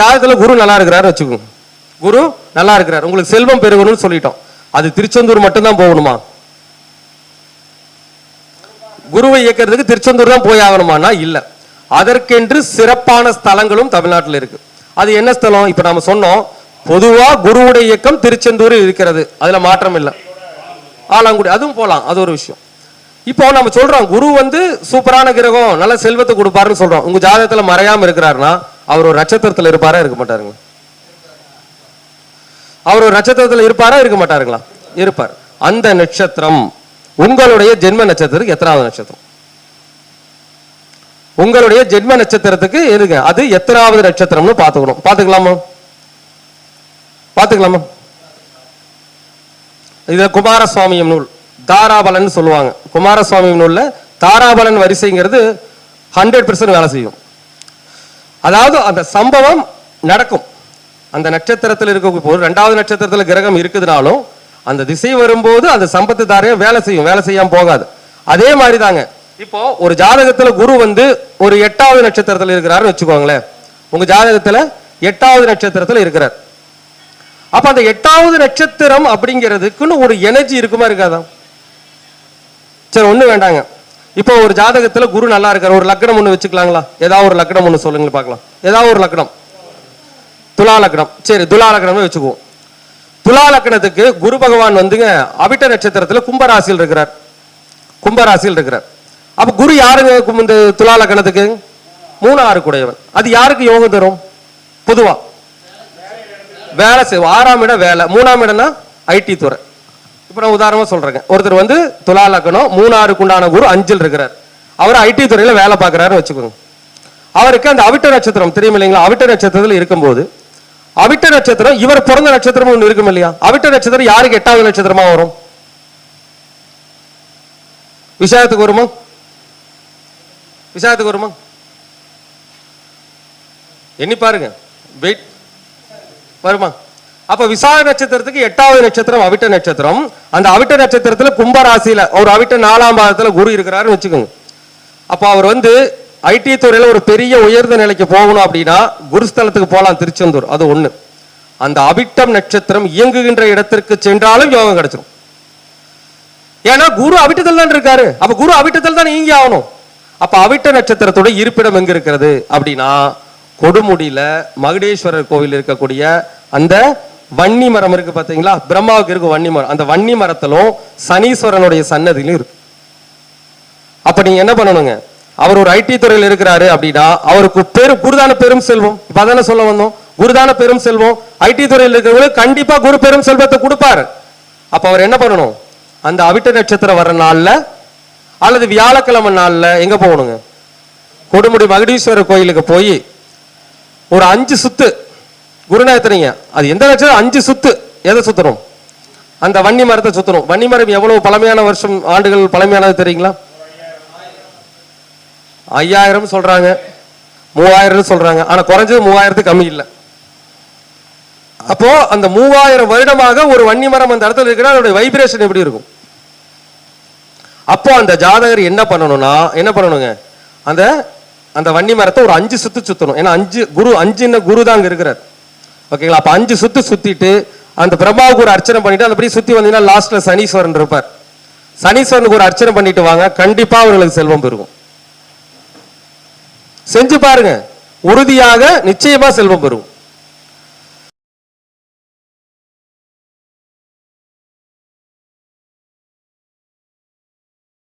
ஜாதகத்தில் குரு நல்லா இருக்கிறாரு வச்சுக்கோங்க குரு நல்லா இருக்கிறார். உங்களுக்கு செல்வம் பெருகணும்னு சொல்லிட்டோம். அது திருச்செந்தூர் மட்டும்தான் போகணுமா? குருவை இயக்கிறதுக்கு திருச்செந்தூர் தான் போய் ஆகணுமானா? இல்ல. அதற்கென்று சிறப்பான ஸ்தலங்களும் தமிழ்நாட்டில் இருக்கு. அது என்ன ஸ்தலம்? இப்போ நம்ம சொன்னோம் பொதுவா குருவுடைய இயக்கம் திருச்செந்தூர் இருக்கிறது. அதுல மாற்றம் இல்லை. ஆலாங்குடி அதுவும் போகலாம் அது ஒரு விஷயம். இப்போ நம்ம சொல்றோம் குரு வந்து சூப்பரான கிரகம் நல்ல செல்வத்தை கொடுப்பாருன்னு சொல்றோம். உங்க ஜாதகத்தில் மறையாம இருக்கிறாருன்னா அவர் ஒரு நட்சத்திரத்தில் இருப்பாரா இருக்க மாட்டாருங்க அவர் ஒரு நட்சத்திரத்தில் இருப்பாரா இருக்க மாட்டாருங்களா? இருப்பார். அந்த நட்சத்திரம் உங்களுடைய ஜென்ம நட்சத்திரத்துக்கு எத்தனாவது நட்சத்திரம்? உங்களுடைய ஜென்ம நட்சத்திரத்துக்கு எதுங்க அது எத்தனாவது நட்சத்திரம்னு பார்த்துக்கணும். பார்த்துக்கலாமா? பார்த்துக்கலாமா? இது குமாரசுவாமியம் நூல் தாராபலன் சொல்லுவாங்க. குமாரசுவாமியம் நூலில் தாராபலன் வரிசைங்கிறது ஹண்ட்ரட் பெர்சன்ட் வேலை செய்யும். அதாவது அந்த சம்பவம் நடக்கும். அந்த நட்சத்திரத்தில் இருக்க ஒரு ரெண்டாவது நட்சத்திரத்தில் கிரகம் இருக்குதுனாலும் அந்த திசை வரும்போது அந்த சம்பத்து தாரையும் வேலை செய்யும் வேலை செய்யாம போகாது. அதே மாதிரி தாங்க இப்போ ஒரு ஜாதகத்துல குரு வந்து ஒரு எட்டாவது நட்சத்திரத்தில் இருக்கிறாருன்னு வச்சுக்கோங்களேன். உங்க ஜாதகத்துல எட்டாவது நட்சத்திரத்தில் இருக்கிறார். அப்ப அந்த எட்டாவது நட்சத்திரம் அப்படிங்கிறதுக்குன்னு ஒரு எனர்ஜி இருக்குமா இருக்காதா? சரி ஒண்ணு வேண்டாங்க. இப்போ ஒரு ஜாதகத்துல குரு நல்லா இருக்காரு ஒரு லக்னம் ஒன்று வச்சுக்கலாங்களா? ஏதாவது ஒரு லக்னம் ஒன்று சொல்லுங்க பார்க்கலாம். ஏதாவது ஒரு லக்னம். துலா லக்னம். சரி துலா லக்னமே வச்சுக்குவோம். துலா லக்னத்துக்கு குரு பகவான் வந்துங்க அவிட்ட நட்சத்திரத்துல கும்பராசியில் இருக்கிறார். கும்பராசியில் இருக்கிறார். அப்ப குரு யாருங்க? இந்த துலா லக்னத்துக்கு? மூணு ஆறு குடையவன். அது யாருக்கு யோகம் தரும்? பொதுவா. வேலை செய்வோம் ஆறாம் இடம் வேலை. மூணாம் இடம்னா ஐடி துறை. இப்போ நான் உதாரணமாக சொல்கிறேங்க ஒருத்தர் வந்து துலா லக்னம் மூணாறுக்கு உண்டான குரு அஞ்சில் இருக்கிறார். அவர் ஐடி துறையில் வேலை பார்க்குறாருன்னு வச்சுக்கோங்க. அவருக்கு அந்த அவிட்ட நட்சத்திரம் தெரியும் இல்லைங்களா? அவிட்ட நட்சத்திரத்தில் இருக்கும்போது அவிட்ட நட்சத்திரம் இவர் பிறந்த நட்சத்திரம் ஒன்று இருக்கும் இல்லையா? அவிட்ட நட்சத்திரம் யாருக்கு எட்டாவது நட்சத்திரமா வரும்? விஷயத்துக்கு வருமா? விஷயத்துக்கு வருமா? எண்ணி பாருங்க. வெயிட். வருமா? அப்ப விசாக நட்சத்திரத்துக்கு எட்டாவது நட்சத்திரம் அவிட்ட நட்சத்திரம். அந்த அவிட்ட நட்சத்திரத்துல கும்பராசியில ஒரு அவிட்ட நாலாம் பாதத்துல குரு இருக்கிறாருன்னு வச்சுக்கோங்க. அப்ப அவர் வந்து ஐடி துறையில ஒரு பெரிய உயர்ந்த நிலைக்கு போகணும் அப்படின்னா குருஸ்தலத்துக்கு போகலாம் திருச்செந்தூர். அது ஒண்ணு. அந்த அவிட்டம் நட்சத்திரம் இயங்குகின்ற இடத்திற்கு சென்றாலும் யோகம் கிடைச்சிடும் ஏன்னா குரு அவிட்டத்தில் தான் இருக்காரு. அப்ப குரு அவிட்டத்தில் தான் இயங்கி ஆகணும். அப்ப அவிட்ட நட்சத்திரத்தோட இருப்பிடம் எங்க இருக்கிறது? அப்படின்னா கொடுமுடியில மகுடேஸ்வரர் கோவில் இருக்கக்கூடிய அந்த வன்னி மரம் இருக்கு பார்த்தீங்களா? பிரம்மாவுக்கு இருக்கு வன்னி மரம். அந்த வன்னி மரத்திலும் சனீஸ்வரனுடைய சன்னதியிலும் இருக்கு. அப்ப நீங்க என்ன பண்ணணுங்க? அவர் ஒரு ஐடி துறையில் இருக்கிறாரு அப்படின்னா அவருக்கு பெரும் குருதான பெரும் செல்வம். இப்ப சொல்ல வந்தோம். குருதான பெரும் செல்வம். ஐடி துறையில் இருக்கிறவங்களுக்கு கண்டிப்பா குரு பெரும் செல்வத்தை கொடுப்பாரு. அப்ப அவர் என்ன பண்ணணும்? அந்த அவிட்ட நட்சத்திரம் வர்ற நாள்ல அல்லது வியாழக்கிழமை நாள்ல எங்க போகணுங்க? கொடுமுடி மகுடீஸ்வரர் கோயிலுக்கு போய் ஒரு அஞ்சு சுத்து குருனா எத்தனைங்க? அது எந்த லட்சம் அஞ்சு சுத்து. எதை சுத்தணும்? அந்த வன்னி மரத்தை சுத்தணும். வன்னி மரம் எவ்வளவு பழமையான வருஷம் ஆண்டுகள் பழமையானது தெரியுங்களா? ஐயாயிரம் சொல்றாங்க. மூவாயிரம் சொல்றாங்க. ஆனா குறைஞ்சது மூவாயிரத்துக்கு கம்மி இல்லை. அப்போ அந்த மூவாயிரம் வருடமாக ஒரு வன்னி மரம் அந்த இடத்துல இருக்குன்னா அதோட வைப்ரேஷன் எப்படி இருக்கும்? அப்போ அந்த ஜாதகர் என்ன பண்ணணும்னா என்ன பண்ணணுங்க? அந்த அந்த வன்னி மரத்தை ஒரு அஞ்சு சுத்து சுத்தணும். ஏன்னா அஞ்சு குரு அஞ்சுன்னு குரு தான் அங்க இருக்கிறார். ஓகேங்களா? அப்போ அஞ்சு சுற்று சுத்திட்டு அந்த பிரம்மாவுக்கு ஒரு அர்ச்சனை பண்ணிட்டு அந்த படி சுத்தி வந்தீங்கன்னா லாஸ்ட்ல சனீஸ்வரன் இருப்பார். சனீஸ்வரனுக்கு ஒரு அர்ச்சனை பண்ணிட்டு வாங்க கண்டிப்பா அவர்களுக்கு செல்வம் பெருகும். செஞ்சு பாருங்க. உறுதியாக நிச்சயமா செல்வம் பெறும்